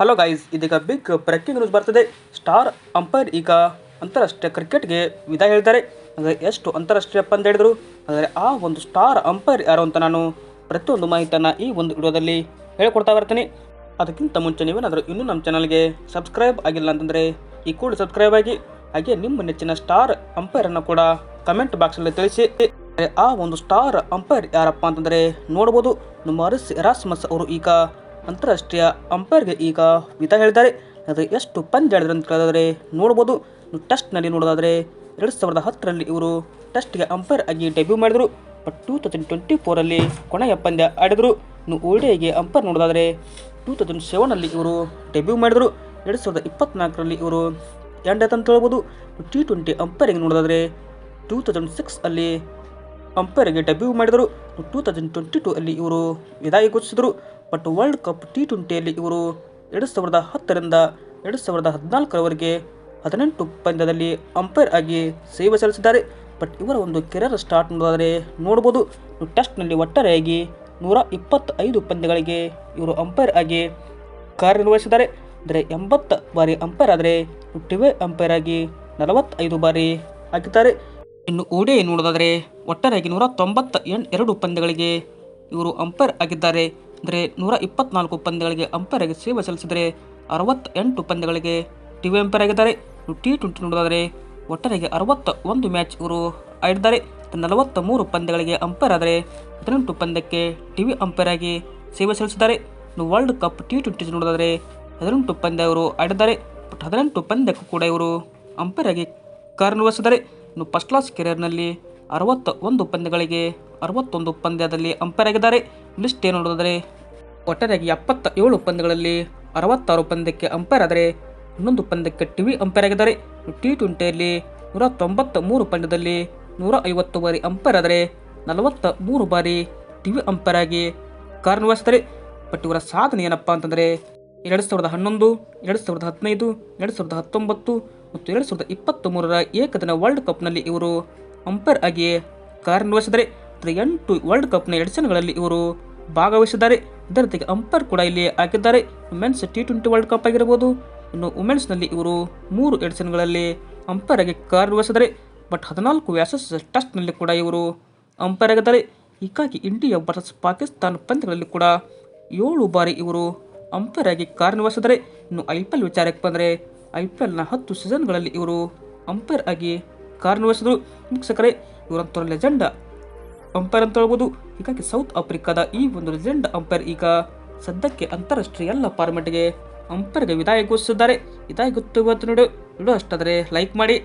Hello guys ಇದೀಗ big breaking news ಬರ್ತದೆ. Star umpire ಈಗ ಅಂತಾರಾಷ್ಟ್ರೀಯ ಕ್ರಿಕೆಟ್ಗೆ ವಿದಾಯ ಹೇಳಿದ್ದಾರೆ ಅಂದರೆ ಎಷ್ಟು ಅಂತಾರಾಷ್ಟ್ರೀಯ ಪಂದ್ಯ ಹೇಳಿದ್ರು ಆದರೆ ಆ ಒಂದು ಸ್ಟಾರ್ ಅಂಪೈರ್ ಯಾರು ಅಂತ ನಾನು ಪ್ರತಿಯೊಂದು ಮಾಹಿತಿಯನ್ನು ಈ ಒಂದು ವಿಡಿಯೋದಲ್ಲಿ ಹೇಳ್ಕೊಡ್ತಾ ಬರ್ತೀನಿ ಅದಕ್ಕಿಂತ ಮುಂಚೆ ನೀವೇನಾದರೂ ಇನ್ನೂ ನಮ್ಮ ಚಾನಲ್ಗೆ ಸಬ್ಸ್ಕ್ರೈಬ್ ಆಗಿಲ್ಲ ಅಂತಂದರೆ ಈ ಕೂಡ ಸಬ್ಸ್ಕ್ರೈಬ್ ಆಗಿ, ಹಾಗೆ ನಿಮ್ಮ ನೆಚ್ಚಿನ ಸ್ಟಾರ್ ಅಂಪೈರನ್ನು ಕೂಡ ಕಮೆಂಟ್ ಬಾಕ್ಸಲ್ಲಿ ತಿಳಿಸಿ. ಆ ಒಂದು ಸ್ಟಾರ್ ಅಂಪೈರ್ ಯಾರಪ್ಪ ಅಂತಂದರೆ ನೋಡ್ಬೋದು. ನಮ್ಮ ಅರಸ್ ಎರಾಸ್ಮಸ್ ಅವರು ಈಗ ಅಂತಾರಾಷ್ಟ್ರೀಯ ಅಂಪೈರ್ಗೆ ಈಗ ವಿಧ ಹೇಳಿದ್ದಾರೆ. ಅದು ಎಷ್ಟು ಪಂದ್ಯ ಹೇಳಿದ್ರು ಅಂತ ಕೇಳಿದ್ರೆ ನೋಡ್ಬೋದು. ಟೆಸ್ಟ್ನಲ್ಲಿ ನೋಡೋದಾದರೆ ಎರಡು ಸಾವಿರದ ಹತ್ತರಲ್ಲಿ ಇವರು ಟೆಸ್ಟ್ಗೆ ಅಂಪೈರ್ ಆಗಿ ಡೆಬ್ಯೂ ಮಾಡಿದರು. ಬಟ್ ಟೂ ತೌಸಂಡ್ ಟ್ವೆಂಟಿ ಫೋರಲ್ಲಿ ಕೊನೆಯ ಪಂದ್ಯ ಆಡಿದರು. ಇನ್ನು ಓಲ್ಡೇಗೆ ಅಂಪೈರ್ ನೋಡೋದಾದರೆ ಟೂ ತೌಸಂಡ್ ಸೆವೆನಲ್ಲಿ ಇವರು ಡೆಬ್ಯೂ ಮಾಡಿದರು. ಎರಡು ಸಾವಿರದ ಇಪ್ಪತ್ತ್ನಾಲ್ಕರಲ್ಲಿ ಇವರು ಎಂಡ್ ಅಂತ ಹೇಳ್ಬೋದು. ಟಿ ಟ್ವೆಂಟಿ ಅಂಪೈರಿಗೆ ನೋಡೋದಾದರೆ ಟೂ ತೌಸಂಡ್ ಸಿಕ್ಸ್ ಅಲ್ಲಿ ಅಂಪೈರ್ಗೆ ಡೆಬ್ಯೂ ಮಾಡಿದರು. ಟೂ ತೌಸಂಡ್ ಟ್ವೆಂಟಿ ಟೂ ಅಲ್ಲಿ ಇವರು ವಿದಾಯ ಘೋಷಿಸಿದರು. ಬಟ್ ವರ್ಲ್ಡ್ ಕಪ್ ಟಿ ಟ್ವೆಂಟಿಯಲ್ಲಿ ಇವರು ಎರಡು ಸಾವಿರದ ಹತ್ತರಿಂದ ಎರಡು ಸಾವಿರದ ಹದಿನಾಲ್ಕರವರೆಗೆ ಹದಿನೆಂಟು ಪಂದ್ಯದಲ್ಲಿ ಅಂಪೈರ್ ಆಗಿ ಸೇವೆ ಸಲ್ಲಿಸಿದ್ದಾರೆ. ಬಟ್ ಇವರ ಒಂದು ಕೆರಿಯರ್ ಸ್ಟಾರ್ಟ್ ನೋಡಿದರೆ ನೋಡ್ಬೋದು. ಟೆಸ್ಟ್ನಲ್ಲಿ ಒಟ್ಟಾರೆಯಾಗಿ ನೂರ ಇಪ್ಪತ್ತೈದು ಪಂದ್ಯಗಳಿಗೆ ಇವರು ಅಂಪೈರ್ ಆಗಿ ಕಾರ್ಯನಿರ್ವಹಿಸಿದ್ದಾರೆ. ಅಂದರೆ ಎಂಬತ್ತು ಬಾರಿ ಅಂಪೈರ್ ಆದರೆ ಟಿವೆ ಅಂಪೈರ್ ಆಗಿ ನಲವತ್ತೈದು ಬಾರಿ ಆಗಿದ್ದಾರೆ ಇನ್ನು ಓಡೆ ನೋಡೋದಾದರೆ ಒಟ್ಟಾರೆಯಾಗಿ ನೂರ ತೊಂಬತ್ತ ಎಂಟು ಎರಡು ಪಂದ್ಯಗಳಿಗೆ ಇವರು ಅಂಪೈರ್ ಆಗಿದ್ದಾರೆ. ಅಂದರೆ ನೂರ ಇಪ್ಪತ್ನಾಲ್ಕು ಪಂದ್ಯಗಳಿಗೆ ಅಂಪೈರ್ ಆಗಿ ಸೇವೆ ಸಲ್ಲಿಸಿದರೆ ಅರವತ್ತೆಂಟು ಪಂದ್ಯಗಳಿಗೆ ಟಿವಿ ಅಂಪೈರ್ ಆಗಿದ್ದಾರೆ. ಟಿ ಟ್ವೆಂಟಿ ನೋಡೋದಾದರೆ ಒಟ್ಟಾರೆಗೆ ಅರವತ್ತ ಒಂದು ಮ್ಯಾಚ್ ಇವರು ಆಡಿದ್ದಾರೆ. ನಲವತ್ತ ಮೂರು ಪಂದ್ಯಗಳಿಗೆ ಅಂಪೈರ್ ಆದರೆ ಹದಿನೆಂಟು ಪಂದ್ಯಕ್ಕೆ ಟಿವಿ ಅಂಪೈರ್ ಆಗಿ ಸೇವೆ ಸಲ್ಲಿಸಿದ್ದಾರೆ. ಇನ್ನು ವರ್ಲ್ಡ್ ಕಪ್ ಟಿ ಟ್ವೆಂಟಿ ನೋಡೋದಾದರೆ ಹದಿನೆಂಟು ಪಂದ್ಯ ಇವರು ಆಡಿದ್ದಾರೆ. ಬಟ್ ಹದಿನೆಂಟು ಪಂದ್ಯಕ್ಕೂ ಕೂಡ ಇವರು ಅಂಪೈರ್ ಆಗಿ ಕಾರ್ಯನಿರ್ವಹಿಸಿದ್ದಾರೆ. ಇನ್ನು ಫಸ್ಟ್ ಕ್ಲಾಸ್ ಕೆರಿಯರ್ನಲ್ಲಿ ಅರವತ್ತ ಒಂದು ಪಂದ್ಯಗಳಿಗೆ ಅರವತ್ತೊಂದು ಪಂದ್ಯದಲ್ಲಿ ಅಂಪೈರ್ ಆಗಿದ್ದಾರೆ ಲಿಸ್ಟ್ ಏನು ನೋಡಿದರೆ, ಒಟ್ಟಾರೆಯಾಗಿ ಎಪ್ಪತ್ತ ಏಳು ಪಂದ್ಯಗಳಲ್ಲಿ ಅರವತ್ತಾರು ಪಂದ್ಯಕ್ಕೆ ಅಂಪೈರ್ ಆದರೆ ಇನ್ನೊಂದು ಪಂದ್ಯಕ್ಕೆ ಟಿ ವಿ ಅಂಪೈರ್ ಆಗಿದ್ದಾರೆ ಟಿ ಟ್ವೆಂಟಿಯಲ್ಲಿ ನೂರ ತೊಂಬತ್ತ ಮೂರು ಪಂದ್ಯದಲ್ಲಿ ನೂರ ಐವತ್ತು ಬಾರಿ ಅಂಪೈರ್ ಆದರೆ ನಲವತ್ತ ಮೂರು ಬಾರಿ ಟಿ ವಿ ಅಂಪೈರ್ ಆಗಿ ಕಾರ್ಯನಿರ್ವಹಿಸ್ತಾರೆ ಬಟ್ ಇವರ ಸಾಧನೆ ಏನಪ್ಪ ಅಂತಂದರೆ, ಎರಡು ಸಾವಿರದ ಹನ್ನೊಂದು, ಎರಡು ಸಾವಿರದ ಹದಿನೈದು, ಎರಡು ಸಾವಿರದ ಹತ್ತೊಂಬತ್ತು ಮತ್ತು ಎರಡು ಸಾವಿರದ ಇಪ್ಪತ್ತ್ಮೂರರ ಏಕದಿನ ವರ್ಲ್ಡ್ ಕಪ್ನಲ್ಲಿ ಇವರು ಅಂಪೈರ್ ಆಗಿ ಕಾರ್ಯನಿರ್ವಹಿಸಿದ್ದಾರೆ ಎಂಟು ವರ್ಲ್ಡ್ ಕಪ್ನ ಎಡಿಷನ್ಗಳಲ್ಲಿ ಇವರು ಭಾಗವಹಿಸಿದ್ದಾರೆ. ಇದರ ಜೊತೆಗೆ ಅಂಪೈರ್ ಕೂಡ ಇಲ್ಲಿ ಹಾಕಿದ್ದಾರೆ. Women's T twenty world cup ಆಗಿರ್ಬೋದು. ಇನ್ನು ವುಮೆನ್ಸ್ನಲ್ಲಿ ಇವರು ಮೂರು ಎಡಿಷನ್ಗಳಲ್ಲಿ ಅಂಪೈರ್ ಆಗಿ ಕಾರ್ಯನಿರ್ವಹಿಸಿದ್ದಾರೆ ಬಟ್ ಹದಿನಾಲ್ಕು ವ್ಯಾಸಸ್ ಟೆಸ್ಟ್ನಲ್ಲಿ ಕೂಡ ಇವರು ಅಂಪೈರ್ ಆಗಿದ್ದಾರೆ. ಹೀಗಾಗಿ ಇಂಡಿಯಾ ವರ್ಸಸ್ ಪಾಕಿಸ್ತಾನ ಪಂದ್ಯಗಳಲ್ಲಿ ಕೂಡ ಏಳು ಬಾರಿ ಇವರು ಅಂಪೈರ್ ಆಗಿ ಕಾರ್ಯನಿರ್ವಹಿಸಿದ್ದಾರೆ ಇನ್ನು ಐ ಪಿ ಎಲ್ ವಿಚಾರಕ್ಕೆ ಬಂದರೆ, ಐ ಪಿ ಎಲ್ನ ಹತ್ತು ಸೀಸನ್ಗಳಲ್ಲಿ ಇವರು ಅಂಪೈರ್ ಆಗಿ ಕಾರ್ಯನಿರ್ವಹಿಸಿದರು ವೀಕ್ಷಕರೇ ಇವರಂತರ ಲೆಜೆಂಡ್ ಅಂಪೈರ್ ಅಂತ ಹೇಳ್ಬೋದು. ಹೀಗಾಗಿ ಸೌತ್ ಆಫ್ರಿಕಾದ ಈ ಒಂದು ಲೆಜೆಂಡ್ ಅಂಪೈರ್ ಈಗ ಸದ್ಯಕ್ಕೆ ಅಂತಾರಾಷ್ಟ್ರೀಯ ಎಲ್ಲ ಫಾರ್ಮೆಟ್ಗೆ ಅಂಪೈರ್ಗೆ ವಿದಾಯ ಘೋಷಿಸಿದ್ದಾರೆ. ವಿದಾಯ ಗೊತ್ತು ಇವತ್ತು ನೋಡಿ. ವಿಡಿಯೋ ಅಷ್ಟಾದರೆ ಲೈಕ್ ಮಾಡಿ.